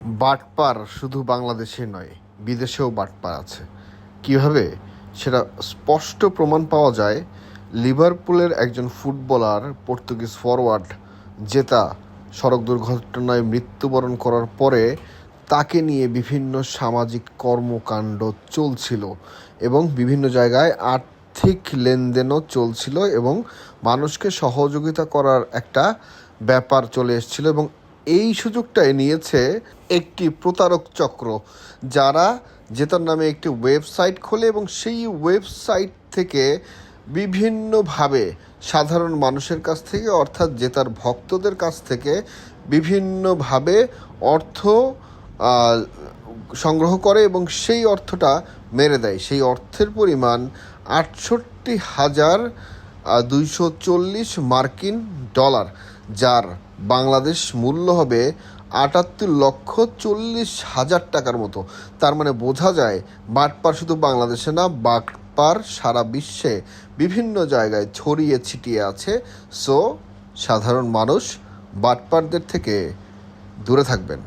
বাটপার শুধু বাংলাদেশে নয়, বিদেশেও বাটপার আছে। কীভাবে? সেটা স্পষ্ট প্রমাণ পাওয়া যায় লিভারপুলের একজন ফুটবলার, পর্তুগিজ ফরওয়ার্ড জেতা সড়ক দুর্ঘটনায় মৃত্যুবরণ করার পরে তাকে নিয়ে বিভিন্ন সামাজিক কর্মকাণ্ড চলছিল এবং বিভিন্ন জায়গায় আর্থিক লেনদেনও চলছিল এবং মানুষকে সহযোগিতা করার একটা ব্যাপার চলে এসেছিল এবং এই সুযোগটাই নিয়েছে একটি প্রতারক চক্র, যারা জেতার নামে একটি ওয়েবসাইট খোলে এবং সেই ওয়েবসাইট থেকে বিভিন্নভাবে সাধারণ মানুষের কাছ থেকে, অর্থাৎ জেতার ভক্তদের কাছ থেকে বিভিন্নভাবে অর্থ সংগ্রহ করে এবং সেই অর্থটা মেরে দেয়। সেই অর্থের পরিমাণ আটষট্টি হাজার দুইশো চল্লিশ মার্কিন ডলার। যার বাংলাদেশ মূল্য হবে আটাত্তর লক্ষ চল্লিশ হাজার টাকার মতো। তার মানে বোঝা যায় বাটপার শুধু বাংলাদেশে না, বাটপার সারা বিশ্বে বিভিন্ন জায়গায় ছড়িয়ে ছিটিয়ে আছে। সো সাধারণ মানুষ বাটপারদের থেকে দূরে থাকবেন।